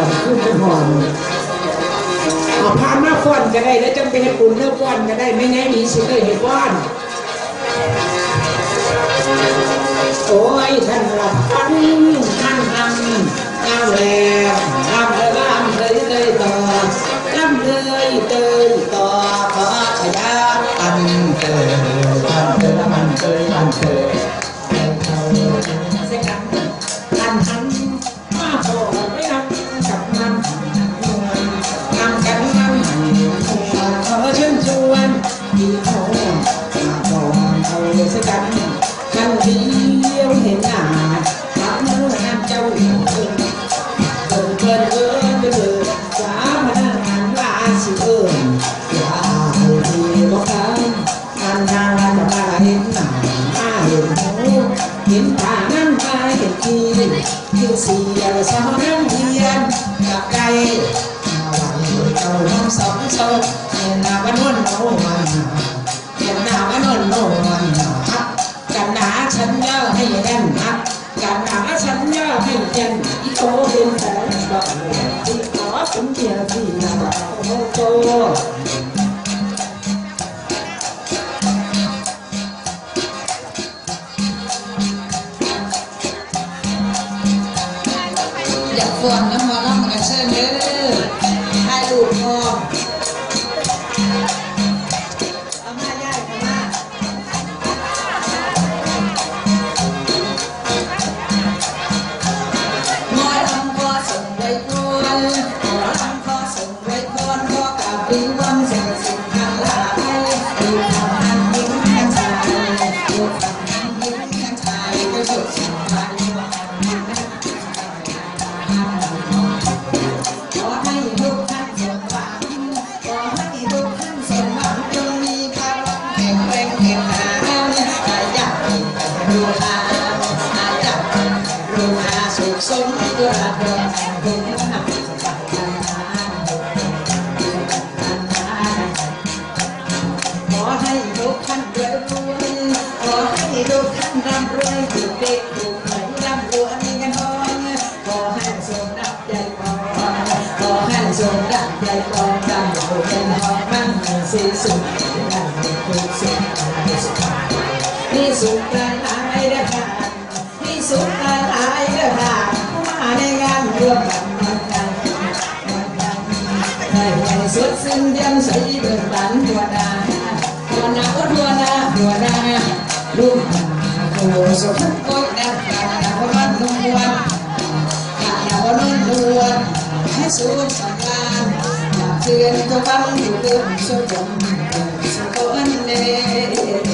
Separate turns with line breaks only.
วมขึ้นเป็นหอมเอาพามาฟ้อนก็ได้แล้วจังไปให้ปุ่นเนื้อฟ้อนก็ได้ไม่แน่มีสิเลยให้ฟ้อนโอ้ยท่านรับฟังท่านทำงาแล้วงามแล้วงามเลยเลยต่องามเลยเตยต่อขอขยาอันเตยอันเตยมันเตยมันเตย สียสาวนั่งเทียนกับไก่มาไหวเจ้าน้องสองโซเห็นหน้าวันวันโน้วันเห็นหน้าวันวันโน้วันกันหนาฉันย่อให้แน่นนักกันหนาฉันย่อให้แน่นอีโตเป็นแสนบอกที่ขอเป็นเดียวที่นาโอ้โต
อยากฟ้อนน้มอน้ำกันเชิญเด้อ มีรูอาอาอยากรูอาสุขสมตัวเดิมทุกท่านสบาขอให้ทุกท่านรวยรวยขอให้ทุกท่านร่ำรวยถูกเด็กถูกไหนร่ำรวยกันทองขอให้สมดับใจพอขอให้ทรงดังใจกองดำเราเป็นหอมมั่งสีสุข สุขหลายหลายเด้อค่ะมีสุขหลายหลายเด้อค่ะมาในงานร่วมกันวันกันวันกันให้ให้สุดสิ้นเดือนใสเบิกบานทั่วหน้าทั่วหน้าโอ้ทั่วหน้าทั่วหน้าลูกโอ้สุขโอ้ดังดังวันนุ่มวันข้าเราล้วนลวนให้สูงสังการอยากเตือนตัวบังอยู่เดิมสุดยมสุข